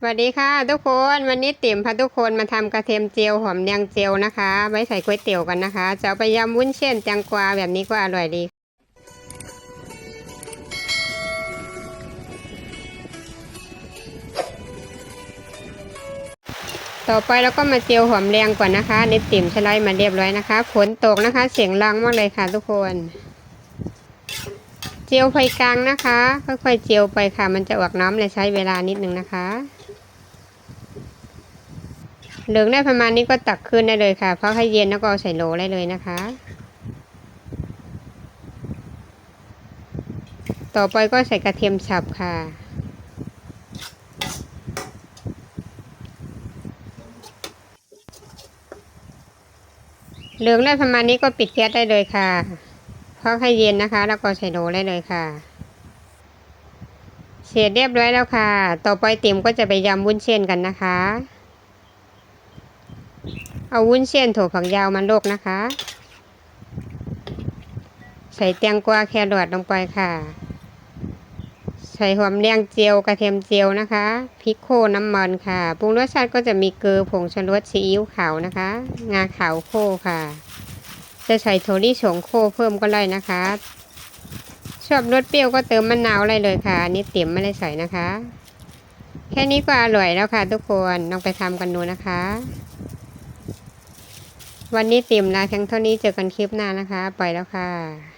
สวัสดีค่ะทุกคนวันนี้ติ๋มพาทุกคนมาทำกระเทียมเจียวหอมแดงเจียวนะคะ ไว้ใส่ก๋วยเตี๋ยวกันนะคะ จะเอาไปยำวุ้นเส้นแตงกวาแบบนี้ก็อร่อยดี ต่อไปเราก็มาเจียวหอมแดงก่อนนะคะนี่ติ๋มสไลมาเรียบร้อยนะคะฝนตกนะคะ เสียงรังมากเลยค่ะทุกคน เจียวไฟกลางนะคะ ค่อยๆเจียวไปค่ะ มันจะออกน้ำเลยใช้เวลานิดนึงนะคะ เหลืองได้ประมาณนี้ก็ตักขึ้นได้เลยค่ะเพราะให้เย็นแล้วก็ใส่โหลได้เลยนะคะ ต่อไปก็ใส่กระเทียมสับค่ะ เหลืองได้ประมาณนี้ก็ปิดแก๊สได้เลยค่ะเพราะให้เย็นนะคะ แล้วก็ใส่โหลได้เลยค่ะเสร็จเรียบร้อยแล้วค่ะ ต่อไปติ๋มก็จะไปยำวุ้นเส้นกันนะคะ เอาวุ้นเส้นถั่วฝักยาวมาโลกนะคะ ใส่แตงกวาแครอทลงไปค่ะ ใส่หอมแดงเจียวกระเทียมเจียวนะคะพริกโคน้ำมันค่ะปรุงรสชาติก็จะมีเกลือผงชูรสซีอิ๊วขาวนะคะ งาขาวโคค่ะ จะใส่โถลี่สงโคเพิ่มก็ได้นะคะ ชอบรสเปรี้ยวก็เติมมะนาวอะไรเลยค่ะอันนี่เต็มไม่ได้ใส่นะคะ แค่นี้ก็อร่อยแล้วค่ะทุกคนลองไปทำกันดูนะคะ วันนี้ติ่มลาเพียงเท่านี้เจอกันคลิปหน้านะคะ ไปแล้วค่ะ